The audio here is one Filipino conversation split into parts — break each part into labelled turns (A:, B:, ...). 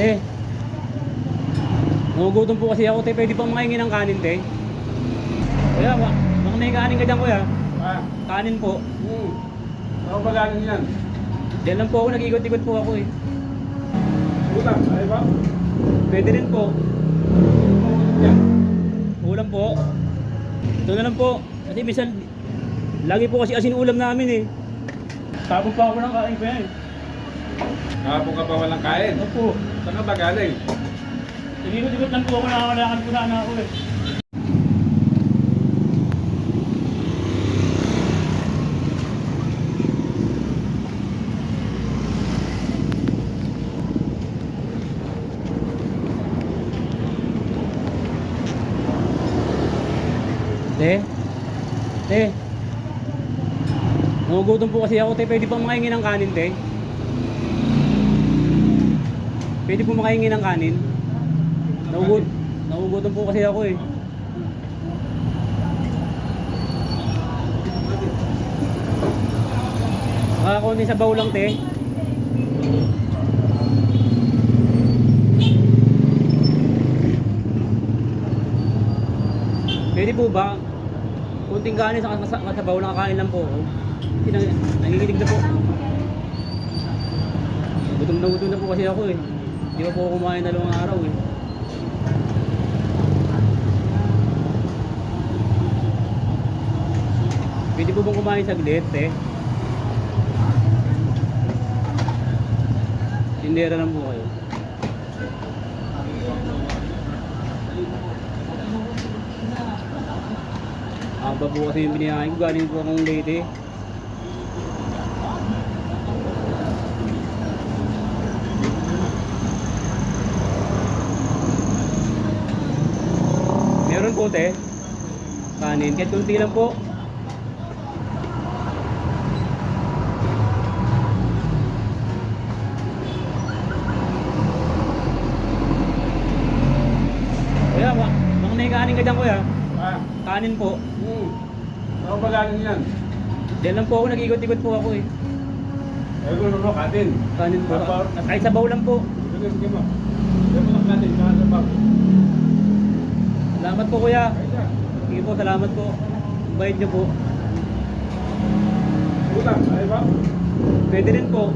A: Te. Nagugutom po kasi ako, te. Pwede pang makahingi ng kanin, te. Kuya, ba- baka may kanin ka dyan, kuya.
B: Ah,
A: Kanin po.
B: hmm. Ako ba galing yan?
A: Diyan lang po ako, nag-ikot-ikot po ako eh.
B: Ulam, ay ba?
A: Pwede rin po.
B: Yan.
A: Ulam po. Ito na lang po. Kasi minsan, lagi po kasi asin ulam namin eh. Tapos pa ako ng kain ko yan eh.
B: Kahapon ka pa walang kain.
A: Opo.
B: Saan ka ba galing?
A: Nag-ikot-ikot lang po ako, nakakalakad po na anak ko eh. Te? Te? Nagugutom po kasi ako, te. Pwede pang makahingi ng kanin, te? Pwede po makahingi ng kanin? Nagugut nagugutom po kasi ako eh. Nakakunti sa baw lang, te. Pwede po ba? Kunting kanin sa sa, sa baw lang kakain lang po nanginginig na po. Gutom na gutom na po kasi ako eh. Hindi pa po kumain dalawang araw eh. Pwede po bang kumain saglit eh? Tindera lang po kayo. Aba po kasi yung binihain ko. Galing po akong late eh. Te. Kanin. Kahit kunti lang po. Kuya, ba- baka may kanin ka dyan kuya.
B: Ah,
A: Kanin po.
B: hmm. Ako ba galing yan?
A: Diyan lang po ako, nag-ikot-ikot po ako eh.
B: Ay, gulo mo, katin.
A: Kanin po. At kahit sa baw lang po.
B: Sige, sige mo. Sige mo ng katin, saka sa bag.
A: Salamat po kuya. Sige po, salamat po. Bayad niyo po.
B: Ulam, ay ba?
A: Pwede rin po.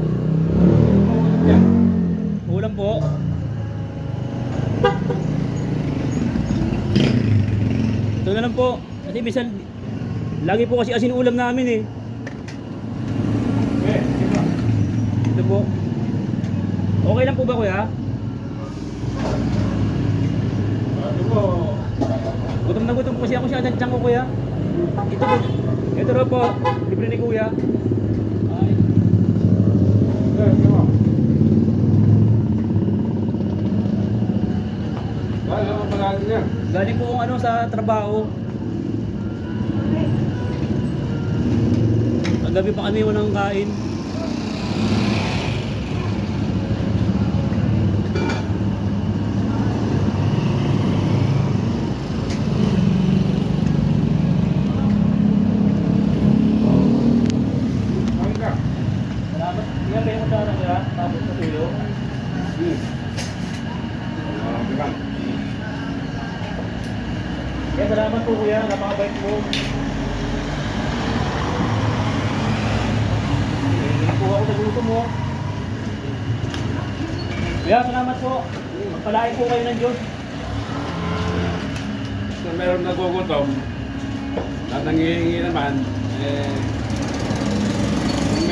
A: Ulam po. Ito na lang po. Kasi minsan, lagi po kasi asin ulam namin eh.
B: Mo.
A: Ito po. Okay lang po ba kuya?
B: Ano mo?
A: Gutom na gutom kasi ako siya dyan ko kuya. Ito po. Ito raw po. Libre ni kuya. Ay.
B: Wala ka ba galing
A: po ano sa trabaho. Kagabi pa kami walang. Kain
B: ka.
A: Kaya kayo mo sa ano kaya? Tapos sa tuyo.
B: Hmm.
A: Kaya salamat po kuya. Napakabait. Hindi po ako sa gusto mo. Kuya, salamat po. Magpalain po kayo ng Diyos.
B: Kung meron nagugutom, at nangihingi naman, eh,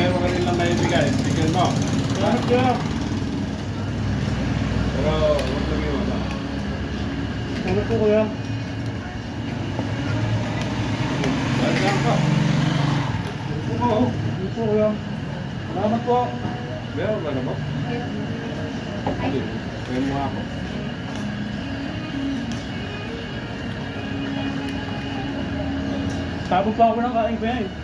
B: meron ka nilang maibigay, bigyan mo.
A: Salamat kuya.
B: Pero, huwag lang yun. ano.
A: Po kuya.
B: Dahil lang po. Oo.
A: Salamat po kuya. Salamat po.
B: Meron ba naman? Hindi. Kaya mo ako.
A: Tapos pa ako ng kain ko yan eh.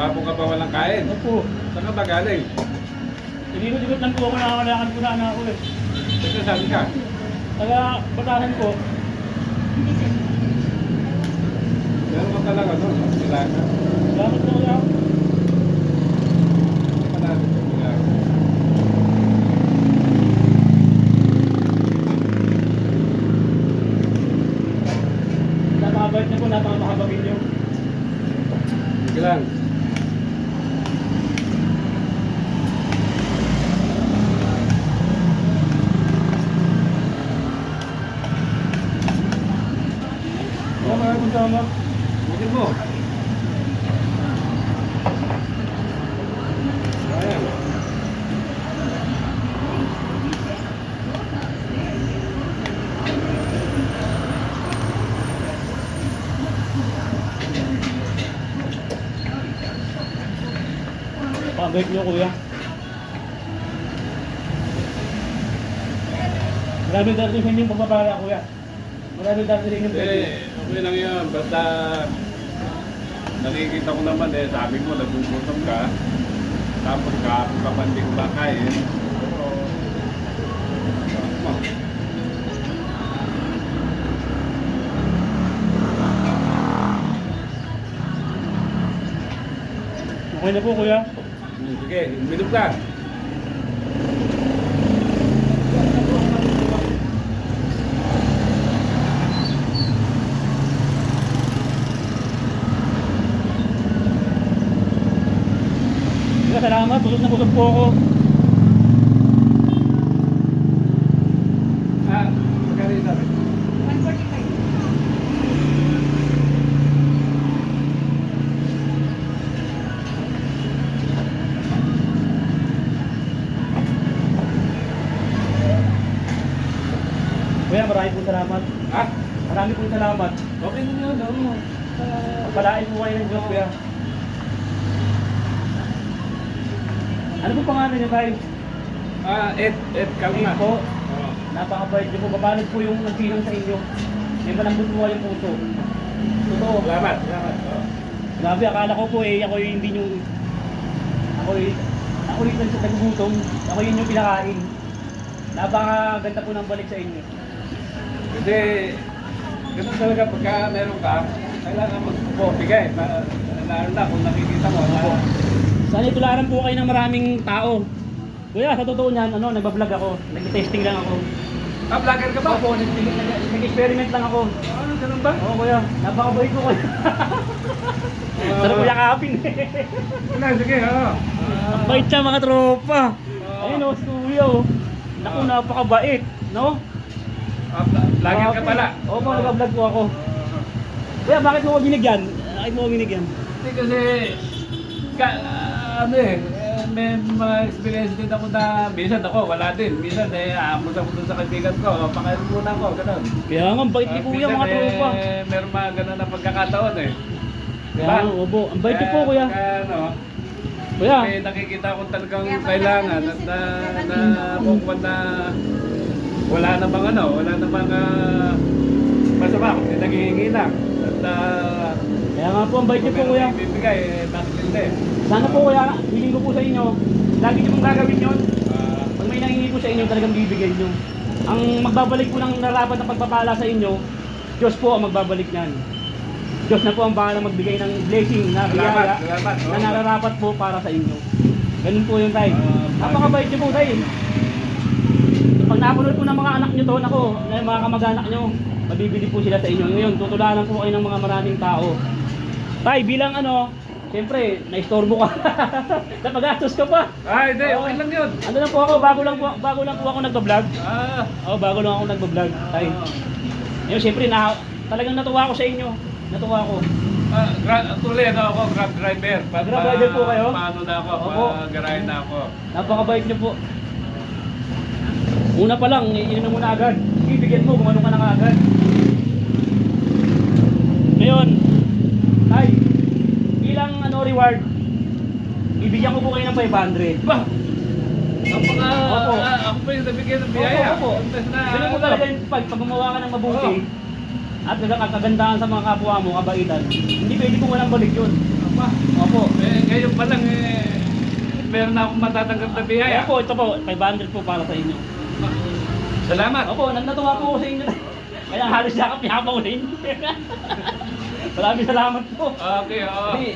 B: Kahapon ka pa walang kain.
A: Opo.
B: Saan ka ba galing?
A: Inigot-igot lang po ako nakakalakad ko na anak ko eh.
B: Saan sabi ka?
A: Taga batasan ko.
B: Meron ka talaga doon sa Pilaga.
A: Salamat na wala ako. Napakabait na po, napakamahabagin
B: niyo. Sige lang.
A: Napakabait niyo kuya. Maraming darating sa inyong pagpapala kuya. Maraming darating sa inyong pwede.
B: Eh, okay lang yun. Basta nakikita ko naman eh, sabi mo, nagugutom ka. Tapos ka, kapanding ba kain. Pero, ah,
A: Okay na po kuya.
B: Sige, minum ka.
A: Salamat. Busog na busog po ako.
B: Ah, magkano yung sabi?
C: 145.
A: Kuya, maraming po salamat.
B: Ha?
A: Maraming po salamat.
B: Okay na yun, oo.
A: Palain po kayo ng Diyos kuya. Ano po pangalan niyo tayo?
B: Ah, Ed, Ed,
A: Kami
B: kalma.
A: po.
B: Oo.
A: Napakabait niyo po. Paano po yung nagsilang sa inyo? May malambot po yung puso. Totoo.
B: Salamat, salamat. Oo.
A: Grabe, akala ko po eh, ako yung hindi nyo... Ako yung... Ako yung nag- nagugutom. Ako yun yung pinakain. Napakaganda po ng balik sa inyo.
B: Kasi, ganun talaga pagka meron ka, kailangan magbibigay. Ma- Lalo na kung nakikita mo na
A: Sana itularan po kayo ng maraming tao. Kuya, sa totoo niyan, ano, nagbablog ako. Nag-testing lang ako.
B: Ah, vlogger ka ba?
A: Opo, nag- nag- nag-experiment lang ako.
B: Ano, ganun ba?
A: Oo, kuya. Napakabait ko kuya. Sarap yakapin eh.
B: Wala, sige, oo.
A: Ang bait siya mga tropa. Ayun o, si kuya o. Naku,
B: Oo.
A: napakabait. No?
B: Ah, vlogger ka
A: Okay.
B: pala.
A: Opo, nag-vlog po ako. Kuya, bakit mo ako binigyan? Bakit mo ako binigyan?
B: Hindi kasi, ka, ah, ano eh, eh, may mga experience din ako na, minsan ako, wala din. Minsan eh, aamos ako dun sa kaibigan ko, pakain muna ako, ganun.
A: Kaya nga, ang bait ni
B: Ah,
A: kuya mga tropa.
B: Eh, meron mga ganun na pagkakataon eh.
A: Kaya nga, opo. Ang bait niyo po kuya.
B: Kaya ano,
A: Kuya,
B: may nakikita ko talagang
C: Kaya pala
B: kailangan
C: natin
B: at na,
C: yung
B: na, na, na wala na bang ano, wala na bang ah, masama kung naghihingi lang. At uh,
A: kaya nga po, ang bait niyo po kuya.
B: Bibigay, eh, bakit hindi?
A: Sana po kuya, hiling ko po sa inyo. Lagi niyo pong gagawin yun.
B: Ah,
A: Pag may nangingi po sa inyo, talagang bibigay nyo. Ang magbabalik po ng narapat na pagpapala sa inyo, Diyos po ang magbabalik niyan. Diyos na po ang bahala magbigay ng blessing na biyaya na nararapat po para sa inyo. Ganun po yung tay.
B: Ah,
A: Napakabait niyo po tay. Pag napanood po ng mga anak niyo to, nako, ng mga kamag-anak niyo, mabibili po sila sa inyo. Ngayon, tutularan po kayo ng mga maraming tao. Tay, bilang ano, siyempre, naistorbo ka. Napagastos ka pa.
B: ah, hindi, okay lang yun.
A: Ano lang po ako, bago lang po, bago lang po ako nagba-vlog.
B: Ah,
A: Oo, bago lang ako nagba-vlog. Tay. Ngayon, siyempre, na, talagang natuwa ako sa inyo. Natuwa ako.
B: ah, gra- tuloy ano ako, grab driver. Pa,
A: Grab driver po kayo?
B: Paano na ako,
A: Opo.
B: pagarahin na ako.
A: Napakabait niyo po. Una pa lang, iinom mo na agad. Ibigyan mo, gumano ka na agad. Ngayon, ay, bilang ano reward, ibigyan ko po kayo ng 500.
B: Ba? Napaka,
A: Opo.
B: ah, ako pa yung nabigyan ng biyaya.
A: Opo, opo. Ganun po
B: ano,
A: talaga yung pag, pag gumawa ka ng mabuti, at nagkakagandahan kagandahan sa mga kapwa mo, kabaitan, hindi pwede po walang balik yun.
B: Apa,
A: Opo.
B: eh, ngayon pa lang eh, meron na akong matatanggap na biyaya.
A: Kaya po, ito po, 500 po para sa inyo.
B: Salamat.
A: Opo, natuwa po ako sa inyo. Kaya halos yakap yapaw rin. Maraming salamat po.
B: Okay, oo.
A: Hindi,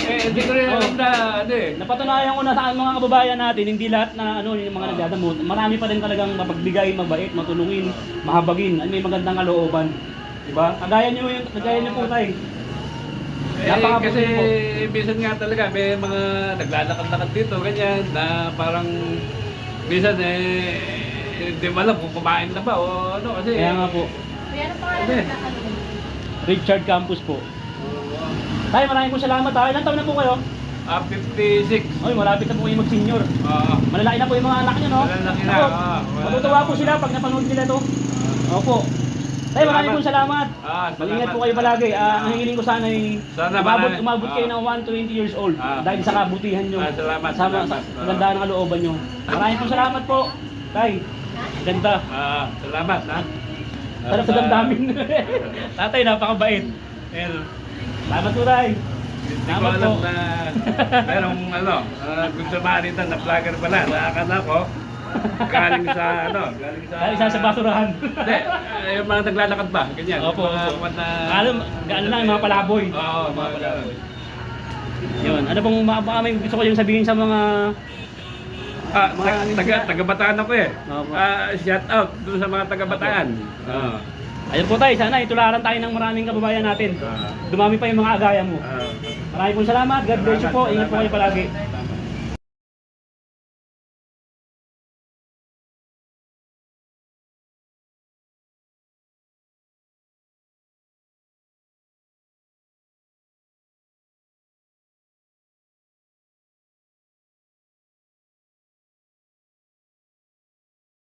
B: Eh, hindi ko rin alam na, ano eh.
A: napatunayan ko na sa mga kababayan natin, hindi lahat na ano, yung mga nagdadamot. Marami pa rin talagang mapagbigay, mabait, matulungin, mahabagin, at may magandang kalooban. Diba? Kagaya niyo yung kagaya niyo po tayo.
B: Eh,
A: Napakabuti
B: kasi
A: po.
B: minsan nga talaga may mga naglalakad-lakad dito, ganyan, na parang minsan eh, hindi mo alam kung kumain na ba o ano kasi.
A: Kaya nga po,
C: Kuya, ano pangalan ng kakalo?
A: Richard Campus po. Tayo, maraming po salamat. Tayo, ilan taon na po kayo?
B: Ah, 56.
A: Oy, malapit na po kayo mag-senior.
B: Oo.
A: Malalaki na po yung mga anak niyo, no?
B: Malalaki na,
A: Ako,
B: ah,
A: matutuwa
B: na.
A: po sila pag napanood nila to. Opo. Tay, maraming pong salamat.
B: Ah,
A: Mag-ingat
B: salamat.
A: po kayo palagi. Ah,
B: Ah.
A: ang hihiling ko sana ay
B: Sana
A: umabot, umabot kayo
B: Ah.
A: ng 120 years old
B: Ah.
A: dahil sa kabutihan nyo.
B: Ah, salamat,
A: Sama,
B: salamat.
A: Sa ganda ng kalooban nyo. Maraming pong salamat po. Tay, ganda.
B: Ah, salamat ha.
A: Sarap sa damdamin. Tatay, napakabait. Ayan. Salamat po, Tay.
B: Hindi ko
A: Salamat
B: alam
A: po.
B: na merong ano, uh, gusto makita na vlogger pala. Nakakala ko, galing sa ano, galing sa...
A: Isa sa basurahan.
B: Hindi, eh, yung mga naglalakad ba? Ganyan.
A: Opo,
B: mga,
A: opo.
B: mga.
A: Alam, gaano na yung mga palaboy.
B: Oo, mga palaboy.
A: Yun, ano pong mga baka may gusto ko yung sabihin sa mga
B: Ah,
A: Mga-
B: taga, taga, taga-bataan ako eh.
A: Opo.
B: Ah, shout out doon sa mga taga-bataan. Oo.
A: Ayun po tayo, sana itularan tayo ng maraming kababayan natin.
B: Ah.
A: Dumami pa yung mga agaya mo.
B: Ah,
A: Maraming pong salamat. God bless you po. Ingat po kayo palagi.